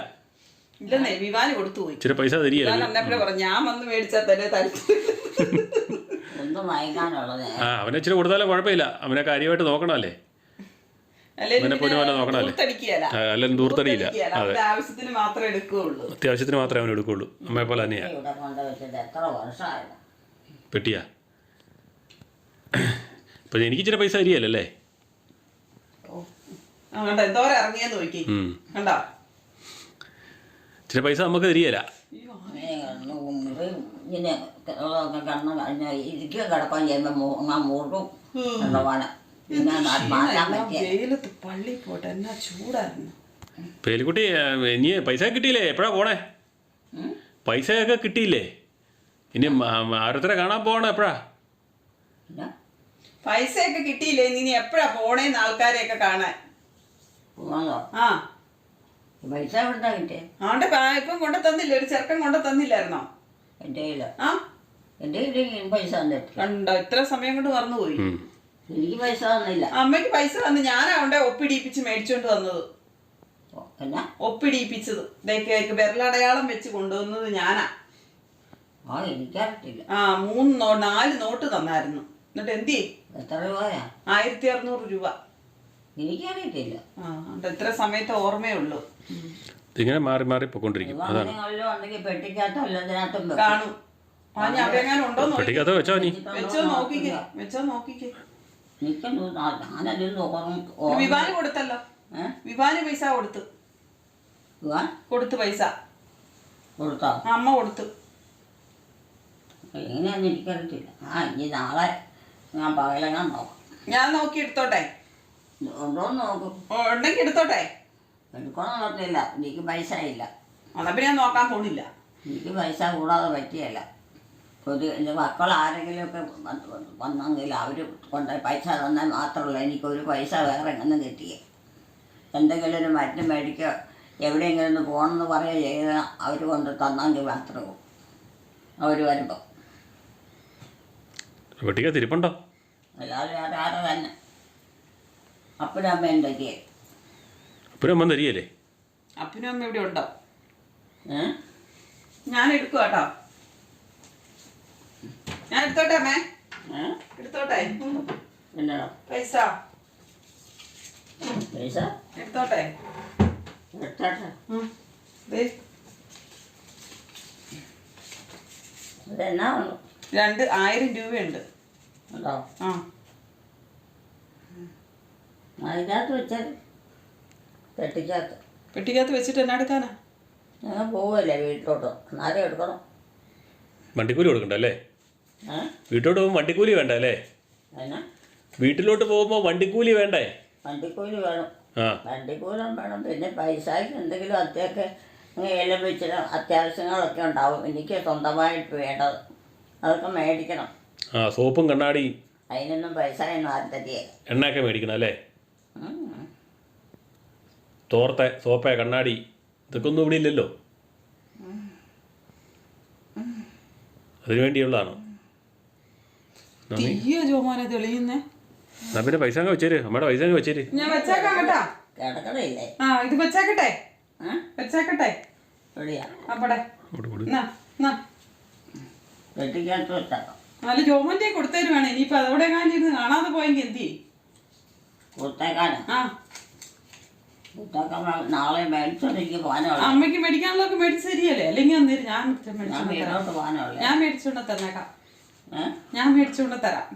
ഇല്ലെന്നേ വിവാന് കൊടുത്തു പോയി. ഇച്ചിരി പൈസ തരികയില്ല ഞാൻ അന്നപ്പോഴേ പറഞ്ഞു ഞാൻ വന്ന് മേടിച്ചാൽ തന്നെ ആ അവനെ ഇച്ചിരി കൊടുത്താലും കുഴപ്പമില്ല. അവനെ കാര്യമായിട്ട് നോക്കണമല്ലേ? ആ, അല്ലെങ്കിലും ദൂർത്തടിയില്ല. അതെ. അവന്റെ ആവശ്യത്തിന് മാത്രമേ എടുക്കുകയുള്ളൂ. അത്യാവശ്യത്തിന് മാത്രമേ അവൻ എടുക്കുകയുള്ളൂ. അമ്മയെ പോലെ തന്നെയാ. പെട്ടിയാ. അപ്പം എനിക്ക് ഇച്ചിരി പൈസ അരിയല്ലേ കണ്ടോ എന്തോരം ഇറങ്ങിയെന്ന് നോക്കി. കണ്ടോ? ഇച്ചിരി പൈസ നമുക്ക് തരികയില്ല അയ്യോ ഇങ്ങനെ ഇത് ഇങ്ങനെ ഒക്കെ കണ്ണ് കഴിഞ്ഞാൽ ഇരിക്കുക കിടക്കാൻ ചെയ്യുമ്പോൾ മുങ്ങാൻ മൂർക്കും കൊണ്ടുപോകാൻ പിന്നെ അത് മാറ്റാൻ പറ്റിയ വെയിലത്ത് പള്ളി പോട്ടെ എന്നാ ചൂടായിരുന്നു പേലിക്കുട്ടി ഇനി പൈസ കിട്ടിയില്ലേ? എപ്പോഴാ പോണേ? പൈസയൊക്കെ കിട്ടിയില്ലേ? ഇനി ആരോത്തരെ കാണാൻ പോകണം എപ്പോഴാ? പൈസയൊക്കെ കിട്ടിയില്ലേ? ഇനി എപ്പോഴാ പോണേന്ന് ആൾക്കാരെയൊക്കെ കാണാൻ? ആ. പൈസ എവിടുന്നാ കിട്ടിയേ? ആണ്ട് ഇപ്പം കൊണ്ടു തന്നില്ല? ഒരു ചെറുക്കൻ കൊണ്ടു തന്നില്ലായിരുന്നോ? എന്റെ കയ്യിൽ ആ? എന്റെ കയ്യിൽ പൈസ തന്നിട്ടില്ല കണ്ടോ? ഇത്ര സമയം കൊണ്ട് മറന്നുപോയി. എനിക്ക് പൈസ തന്നില്ല അമ്മയ്ക്ക് പൈസ തന്ന് ഞാനാ അവിടെ ഒപ്പിടിയിപ്പിച്ച് മേടിച്ചോണ്ട് വന്നത്. എന്നാ? ഒപ്പിടിയിപ്പിച്ചത് ഇതേക്ക് വിരലടയാളം വെച്ച് കൊണ്ടുവന്നത് ഞാനാ. ആ എനിക്കറിയില്ല ആ മൂന്ന് നോ നാല് നോട്ട് തന്നായിരുന്നു. എന്നിട്ട് എന്തി എത്ര രൂപയാ? ആയിരത്തി അറുന്നൂറ് രൂപ. എനിക്കറിയത്തില്ല. സമയത്ത് ഓർമ്മയുള്ളൂ ഇതിങ്ങനെ മാറി മാറി പോയിക്കൊണ്ടിരിക്കും അതാണ്. ഉണ്ടെങ്കിൽ പെട്ടിക്കകത്തോ എല്ലാത്തിനകത്തും വെക്കും. കാണും. ആ ഞാൻ അവിടെ എങ്ങാനും ഉണ്ടോ പെട്ടിക്കകത്ത് വെച്ചോ നീ വെച്ചോ നോക്കിക്കേ വെച്ചോ നോക്കിക്കേ. എനിക്കൊന്നും ആ- ഞാനതിൽ ഓർമ്മ ഒരു വിവാന് കൊടുത്തല്ലോ. വിവാഹ വിവാന് പൈസ കൊടുത്തു. കൊടുത്തു പൈസ. കൊടുത്തോ? അമ്മ കൊടുത്തു. എങ്ങനെയാന്ന് എനിക്കറിയത്തില്ല. ആ ഇനി നാളെ ഞാൻ പകലെങ്ങാൻ നോക്കാം. ഞാൻ നോക്കി എടുത്തോട്ടെ. ഉണ്ടോന്ന് നോക്കും. ഓ, ഉണ്ടെങ്കി എടുത്തോട്ടെ. പറഞ്ഞില്ല എനിക്ക് പൈസ ഇല്ല. പിന്നെ ഞാൻ നോക്കാൻ പോണില്ല. എനിക്ക് പൈസ കൂടാതെ പറ്റിയല്ല. ഒരു എന്റെ മക്കൾ ആരെങ്കിലുമൊക്കെ ഒക്കെ വന്നെങ്കിൽ അവർ കൊണ്ട് പൈസ തന്നാൽ മാത്രമല്ല എനിക്കൊരു പൈസ വേറെ എങ്ങനെ കിട്ടിയേ. എന്തെങ്കിലും ഒരു മരുന്ന് മേടിക്കോ എവിടെയെങ്കിലും ഒന്ന് പോകണമെന്ന് പറയുക ചെയ്ത അവർ കൊണ്ട് തന്നെങ്കിൽ മാത്രമേ അവർ വരുമ്പോൾ വേറെ ആരെ തന്നെ. അപ്പനും അമ്മ തരികയല്ലേ അപ്പനും അമ്മ ഇവിടെ ഉണ്ടോ ഏ? ഞാൻ എടുക്കും കേട്ടോ ഞാൻ എടുത്തോട്ടെ. അമ്മേ എടുത്തോട്ടെ. എന്നാ പൈസ പൈസ എടുത്തോട്ടെ എടുത്തോട്ടെ രണ്ട് ആയിരം രൂപയുണ്ട്. ഉണ്ടോ? ആ. അതിനകത്ത് വെച്ചത് പെട്ടിക്കകത്ത്. പെട്ടിക്കകത്ത് വെച്ചിട്ട് എന്നാ എടുക്കാനാ? ഞങ്ങൾ പോവല്ലേ വീട്ടിലോട്ട്. എന്നാലും എടുക്കണം. വണ്ടിക്കൂലി കൊടുക്കണ്ടല്ലേ വീട്ടിലോട്ട് പോകുമ്പോൾ വണ്ടിക്കൂലി വേണ്ട അല്ലേ? എന്നാ? വീട്ടിലോട്ട് പോകുമ്പോൾ വണ്ടിക്കൂലി വേണ്ടേ? വണ്ടിക്കൂലി വേണം. വണ്ടിക്കൂലം വേണം. പിന്നെ പൈസയ്ക്ക് എന്തെങ്കിലും അത്യാവശ്യം ഏലം വെച്ചിട്ട് അത്യാവശ്യങ്ങളൊക്കെ ഉണ്ടാവും. എനിക്ക് സ്വന്തമായിട്ട് വേണ്ടത്. അതൊക്കെ മേടിക്കണം. ആ സോപ്പും കണ്ണാടി അതിനൊന്നും പൈസ ഒന്നും ആരും തരികയില്ല എണ്ണയൊക്കെ മേടിക്കണം അല്ലേ. തോർത്തെ സോപ്പ കണ്ണാടി ഇതൊക്കെ ഒന്നും ഇവിടെ ഇല്ലല്ലോ. അതിനു വേണ്ടിയുള്ളതാണ് നന്ദി. തീയ ജോമോനെ തെളിയുന്നേ. എന്നാ പിന്നെ പൈസ അങ്ങ് വെച്ചേര് അമ്മയുടെ പൈസ അങ്ങ് വെച്ചേര്. ഞാൻ വെച്ചേക്കാം കേട്ടാ. കിടക്കണില്ലേ? ആ ഇത് വെച്ചേക്കട്ടെ. ഏ വെച്ചേക്കട്ടെ. എവിടെയാ അവിടെ കൊടു, കൊടു. എന്നാ എന്നാ പെട്ടിക്കകത്ത് വെച്ചേക്കാം നല്ല ജോമന്റെ കൊടുത്തേര് വേണം. ഇനിയിപ്പോ അതോടെ ഇരുന്ന് കാണാതെ പോയെങ്കിൽ എന്തി കൊടുത്തേക്കാനോ? ആ. നാളെ മേടിച്ചോണ്ടെനിക്ക് പോകാനുള്ള അമ്മയ്ക്ക് മേടിക്കാനുള്ളതൊക്കെ മേടിച്ച് തരികയല്ലേ? അല്ലെങ്കിൽ അന്നേരം ഞാൻ ഞാൻ മേടിച്ചോണ്ട് പോകാനുള്ള ഞാൻ മേടിച്ചോണ്ട് തന്നേക്കാം ഞാൻ മേടിച്ചോണ്ട് തരാം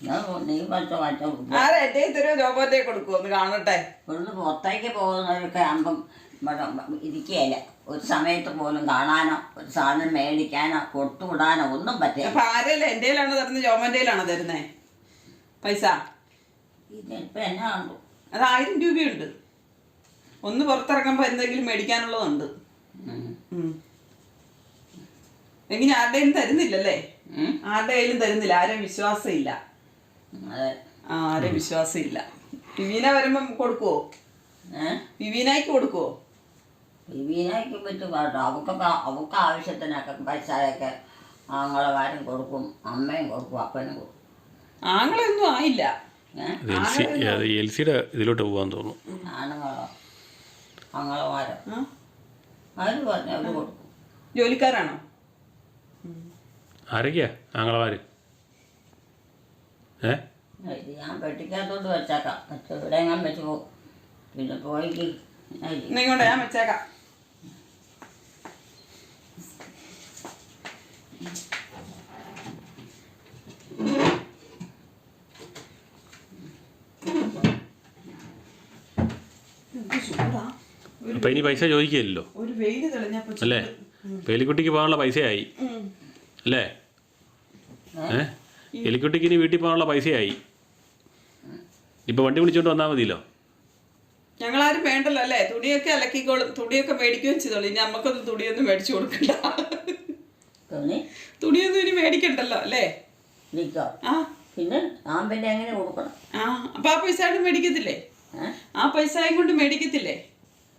ഞാൻ നീ പച്ച മറ്റോ ആരാ എന്റെ തരുമോ ജോമോന്റെ കൊടുക്കുമോ ഒന്ന് കാണട്ടെ. ഇവിടുന്ന് പുറത്തേക്ക് പോകുന്നവരൊക്കെ ആകുമ്പം ഇവിടെ ഇരിക്കുകയില്ല. ഒരു സമയത്ത് പോലും കാണാനോ ഒരു സാധനം മേടിക്കാനോ കൊടുത്തുവിടാനോ ഒന്നും പറ്റില്ല. അപ്പൊ ആരല്ലേ എന്റെയിലാണോ തരുന്നത്? ജോമന്റെയിലാണോ തരുന്നേ? പൈസ? ഇതിപ്പോ എന്നാ കണ്ടു? അത് ആയിരം രൂപയുണ്ട്. ഒന്ന് പുറത്തിറങ്ങുമ്പോൾ എന്തെങ്കിലും മേടിക്കാനുള്ളതുണ്ട്. ഉം. ആരുടെ എങ്ങനെ ആരുടെയും തരുന്നില്ലല്ലേ. ആരുടെ കയ്യിലും തരുന്നില്ല. ആരും വിശ്വാസമില്ല. വിശ്വാസമില്ല ആ ആരും വിശ്വാസം ഇല്ല വിവീന വരുമ്പം കൊടുക്കുവോ? വിവീനായിക്ക് കൊടുക്കുവോ? വിവീനായിക്ക് പറ്റും. അവക്കൊക്കെ അവക്ക് ആവശ്യത്തിനൊക്കെ പൈസയൊക്കെ ആങ്ങളമാരും കൊടുക്കും. അമ്മയും കൊടുക്കും അപ്പനും കൊടുക്കും. ആങ്ങളൊന്നും ആയില്ല. അത് എൽ സി അത് എൽ സിയുടെ ഇതിലോട്ട് പോകാൻ തോന്നുന്നു. ആണുങ്ങളോ? ആങ്ങളമാരോ ആ? അവർ പറഞ്ഞു അവർ കൊടുക്കും. ജോലിക്കാരാണോ? ആരൊക്കെയാ ആങ്ങളമാര് ഏ? ഇത് ഞാൻ പെട്ടിക്കകത്തോട്ട് വെച്ചേക്കാം. വെച്ച് എവിടെയെങ്കിലും വെച്ച് പോകും പിന്നെ പോയിക്ക് എന്നാ ഇങ്ങോട്ട് ഞാൻ വെച്ചേക്കാം ചൂടാ അപ്പം ഇനി പൈസ ചോദിക്കില്ലല്ലോ ഒരു വെയിൽ തെളിഞ്ഞപ്പോ അല്ലേ? പേലിക്കുട്ടിക്ക് പോകാനുള്ള പൈസയായി. അല്ലേ? ഏ? എലിക്കുട്ടിക്ക് ഇനി വീട്ടിൽ പോകാനുള്ള പൈസയായി. ഇപ്പൊ വണ്ടി വിളിച്ചോണ്ട് വന്നാൽ മതിയല്ലോ. ഞങ്ങളാരും വേണ്ടല്ലോ അല്ലേ? തുണിയൊക്കെ അലക്കിക്കോളും. തുണിയൊക്കെ മേടിക്കുകയും ചെയ്തോളൂ. ഇനി നമുക്കൊന്നും തുണിയൊന്നും മേടിച്ചു കൊടുക്കണ്ട. തുണി? തുണിയൊന്നും ഇനി മേടിക്കണ്ടല്ലോ അല്ലേ? ആ. പിന്നെ ഞാൻ പിന്നെ എങ്ങനെ കൊടുക്കണം. ആ. അപ്പൊ ആ പൈസ മേടിക്കത്തില്ലേ? ആ പൈസയും കൊണ്ട് മേടിക്കത്തില്ലേ?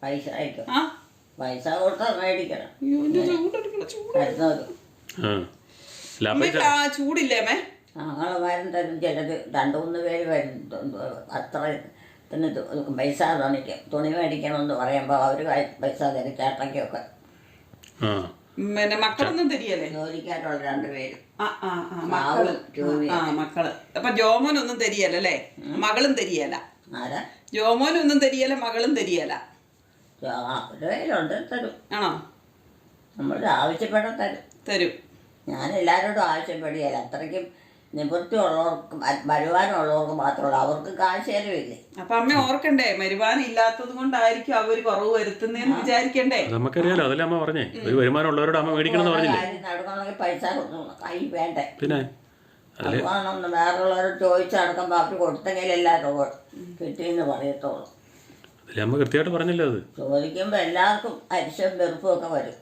പൈസ അയക്കും. ആ? പൈസ കൊടുത്താൽ മേടിക്കണം. അയ്യോ എന്റെ ചൂടെടുക്കണ ചൂട് വരുന്നത്. അമ്മയ്ക്ക് ആ ചൂടില്ലേ അമ്മേ? ഞങ്ങളമാരും തരും. ചിലത് രണ്ട് മൂന്ന് പേര് വരും. അത്ര പിന്നെ പൈസ തുണിക്കും തുണി മേടിക്കണമെന്ന് പറയുമ്പോൾ അവർ പൈസ തരും ചേട്ടയ്ക്കൊക്കെ. ആ. പിന്നെ മക്കളൊന്നും തരികയല്ലേ? ജോലിക്കാരുള്ള ആ ആ ആ മക്കൾ. ആ മക്കൾ. അപ്പൊ ജോമോനൊന്നും തരികയല്ല അല്ലേ മകളും തരികയല്ല. ആരാ? ജോമോനൊന്നും തരികയല്ല മകളും തരികയല്ല. പേരുണ്ട് തരും. ആണോ? നമ്മൾ ആവശ്യപ്പെടാൻ തരും. തരും. ഞാൻ എല്ലാവരോടും ആവശ്യപ്പെടുകയില്ല. അത്രയ്ക്കും നിവൃത്തി ഉള്ളവർക്ക് വരുവാനുള്ളവർക്ക് മാത്രമല്ല അവർക്ക് കാശ് ചെലവില്ലേ അപ്പൊ അമ്മ ഓർക്കണ്ടേ വരുമാനം ഇല്ലാത്തത് കൊണ്ടായിരിക്കും അവർ കുറവ് വരുത്തുന്നേന്ന് വിചാരിക്കണ്ടേ? നമുക്കറിയാലോ അതല്ലേ അമ്മ പറഞ്ഞേ. ഒരു വരുമാനം ഉള്ളവരോട് അമ്മ മേടിക്കണമെന്ന് പറഞ്ഞില്ലേ? നടക്കണമെങ്കിൽ പൈസ കൈ വേണ്ടേ? പിന്നെ? അത് വേണമെന്ന് വേറുള്ളവരോട് ചോദിച്ചു നടക്കുമ്പോൾ അവർ കൊടുത്തെങ്കിൽ എല്ലാവരും കിട്ടിയെന്ന് പറയത്തുള്ളൂ. അമ്മ കൃത്യമായിട്ട് പറഞ്ഞല്ലോ അത്. ചോദിക്കുമ്പോൾ എല്ലാവർക്കും അരിശം വെറുപ്പും ഒക്കെ വരും.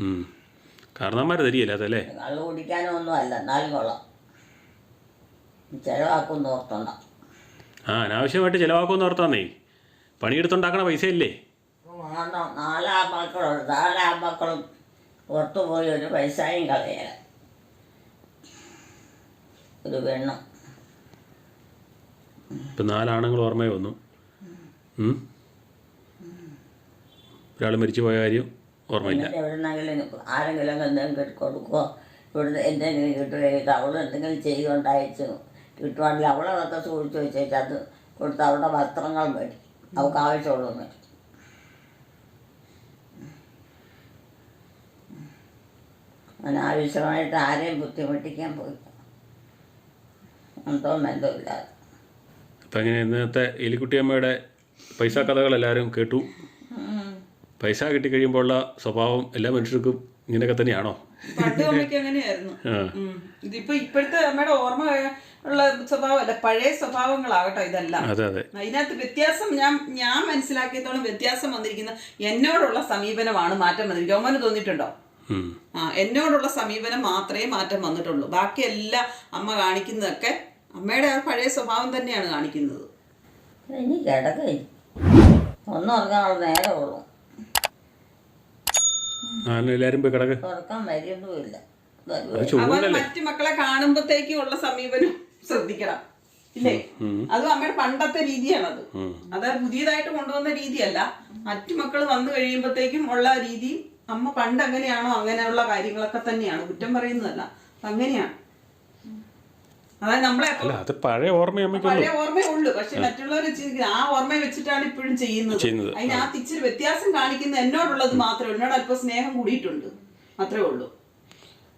ഉം. കാരണവന്മാർ തരികയില്ല അതല്ലേ കള്ളു കുടിക്കാനോ ഒന്നും അല്ല. എന്നാലും കൊള്ളാം. ചിലവാക്കും ഓർത്തണ്ട. ആ അനാവശ്യമായിട്ട് ചിലവാക്കുമെന്ന് ഓർത്താന്നേ. പണിയെടുത്തുണ്ടാക്കണ പൈസയില്ലേ? അല്ലേ നാലാ മക്കളുണ്ട് നാലാ മക്കളും പുറത്തു പോയി ഒരു പൈസയും കളയല ഒരു പെണ്ണും. ഇപ്പം നാലാണുങ്ങൾ ഓർമ്മയെ വന്നു. ഒരാൾ മരിച്ചു പോയ കാര്യം ഓർമ്മയില്ല. ആരെങ്കിലും എന്തെങ്കിലും കൊടുക്കുമോ ഇവിടുന്ന് എന്തെങ്കിലും കിട്ടുകയോ അവൾ എന്തെങ്കിലും ചെയ്യുകൊണ്ടയച്ചു കിട്ടുവാണെങ്കിൽ അവളതൊക്കെ സൂക്ഷിച്ചു വെച്ചേച്ച് അത് കൊടുത്ത് അവളുടെ വസ്ത്രങ്ങൾ മേടി. അവൾക്ക് ആവശ്യമുള്ളൂ മേടി അനാവശ്യമായിട്ട് ആരെയും ബുദ്ധിമുട്ടിക്കാൻ പോയി എന്തോ ബന്ധമില്ലാതെ. അപ്പം അങ്ങനെ ഇന്നത്തെ എലിക്കുട്ടിയമ്മയുടെ പൈസ കഥകൾ എല്ലാവരും കേട്ടു. പൈസ കിട്ടിക്കഴിയുമ്പോഴുള്ള സ്വഭാവം എല്ലാ മനുഷ്യർക്കും ഇങ്ങനെയൊക്കെ തന്നെയാണോ? പണ്ട് അമ്മയ്ക്ക് അങ്ങനെയായിരുന്നു. ഇതിപ്പോ ഇപ്പോഴത്തെ അമ്മയുടെ ഓർമ്മ ഉള്ള സ്വഭാവമല്ല പഴയ സ്വഭാവങ്ങളാകട്ടോ ഇതെല്ലാം. അതെ അതെ. അതിനകത്ത് വ്യത്യാസം ഞാൻ ഞാൻ മനസ്സിലാക്കിയത്തോളം വ്യത്യാസം വന്നിരിക്കുന്ന എന്നോടുള്ള സമീപനമാണ് മാറ്റം വന്നിരിക്കുന്നത്. അമ്മന് തോന്നിയിട്ടുണ്ടോ? ആ എന്നോടുള്ള സമീപനം മാത്രമേ മാറ്റം വന്നിട്ടുള്ളൂ. ബാക്കിയെല്ലാം അമ്മ കാണിക്കുന്നതൊക്കെ അമ്മയുടെ ആ പഴയ സ്വഭാവം തന്നെയാണ് കാണിക്കുന്നത്. ഇനി കിടക്കേ. ഒന്നും ഉറങ്ങാനുള്ള നേരമുള്ളൂ ആ എന്നാ എല്ലാവരും പോയി കിടക്ക്. ഉറക്കം വരുന്നുമില്ല അത് അപ്പൊ മറ്റു മക്കളെ കാണുമ്പോഴത്തേക്കും ഉള്ള സമീപനം ശ്രദ്ധിക്കണം. ഇല്ലേ? അത് അമ്മയുടെ പണ്ടത്തെ രീതിയാണത്. അത് അത് പുതിയതായിട്ട് കൊണ്ടുവന്ന രീതിയല്ല. മറ്റു മക്കൾ വന്നു കഴിയുമ്പോഴത്തേക്കും ഉള്ള രീതി അമ്മ പണ്ട് അങ്ങനെയാണോ അങ്ങനെയുള്ള കാര്യങ്ങളൊക്കെ തന്നെയാണ്. കുറ്റം പറയുന്നതല്ല. അങ്ങനെയാണ്. അതായത് നമ്മളെ അല്ല അത് പഴയ ഓർമ്മ പഴയ ഓർമ്മയേ ഉള്ളൂ പക്ഷെ മറ്റുള്ളവർ ആ ഓർമ്മ വെച്ചിട്ടാണ് ഇപ്പോഴും ചെയ്യുന്നത്. ചെയ്യുന്നത്. അതിനകത്ത് ഇച്ചിരി വ്യത്യാസം കാണിക്കുന്ന എന്നോടുള്ളത് മാത്രമേ എന്നോട് അല്പം സ്നേഹം കൂടിയിട്ടുണ്ട്. അത്രേ ഉള്ളൂ.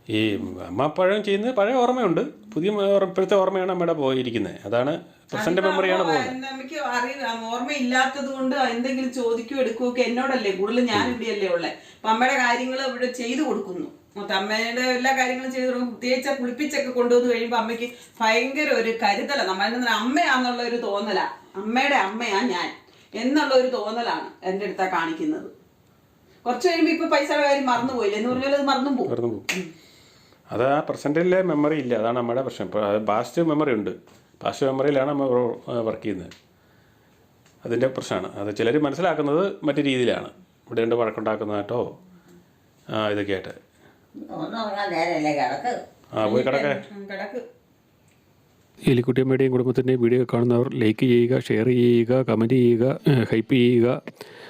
ഈ അമ്മ പഴം ചെയ്യുന്നത്. പഴയ ഓർമ്മയുണ്ട്. പുതിയ ഇപ്പോഴത്തെ ഓർമ്മയാണ് അമ്മയുടെ പോയിരിക്കുന്നത് അതാണ് പ്രസന്റ് മെമ്മറിയാണ് പോകുന്നത് നമുക്ക് അറിയാം ഓർമ്മയില്ലാത്തത് കൊണ്ട് എന്തെങ്കിലും ചോദിക്കുകയോ എടുക്കുകയോ ഒക്കെ എന്നോടല്ലേ? കൂടുതൽ ഞാൻ ഇവിടെയല്ലേ ഉള്ളേ. അപ്പൊ അമ്മയുടെ കാര്യങ്ങൾ ഇവിടെ ചെയ്തു കൊടുക്കുന്നു. അമ്മയുടെ എല്ലാ കാര്യങ്ങളും ചെയ്തു കൊടുക്കും പ്രത്യേകിച്ച് കുളിപ്പിച്ചൊക്കെ കൊണ്ടുവന്ന് കഴിയുമ്പോൾ അമ്മയ്ക്ക് ഭയങ്കര ഒരു കരുതല. നമ്മളെ അമ്മയാന്നുള്ള ഒരു തോന്നലാ. അമ്മയുടെ അമ്മയാ ഞാൻ എന്നുള്ള ഒരു തോന്നലാണ് എന്റെ അടുത്താ കാണിക്കുന്നത്. കുറച്ച് കഴിയുമ്പോൾ ഇപ്പൊ പൈസയുടെ കാര്യം മറന്നുപോയില്ലേ? എന്ന് പറഞ്ഞാൽ അത് മറന്നു പോകും. അത് ആ പ്രസന്റിലെ മെമ്മറി ഇല്ല. അതാണ് നമ്മുടെ പ്രശ്നം. ഇപ്പോൾ പാസ്റ്റ് മെമ്മറി ഉണ്ട്. പാസ്റ്റ് മെമ്മറിയിലാണ് നമ്മൾ വർക്ക് ചെയ്യുന്നത്. അതിന്റെ പ്രശ്നമാണ് അത് ചിലർ മനസ്സിലാക്കുന്നത് മറ്റു രീതിയിലാണ്. ഇവിടെ ഉണ്ട് വഴക്കുണ്ടാക്കുന്നതായിട്ടോ ഇതൊക്കെ ആയിട്ട് ആ പോയി കിടക്ക്. എലിക്കുട്ടിയമ്മയുടെയും കുടുംബത്തിന്റെയും വീഡിയോ കാണുന്നവർ ലൈക്ക് ചെയ്യുക ഷെയർ ചെയ്യുക കമന്റ് ചെയ്യുക ഹൈപ്പ് ചെയ്യുക.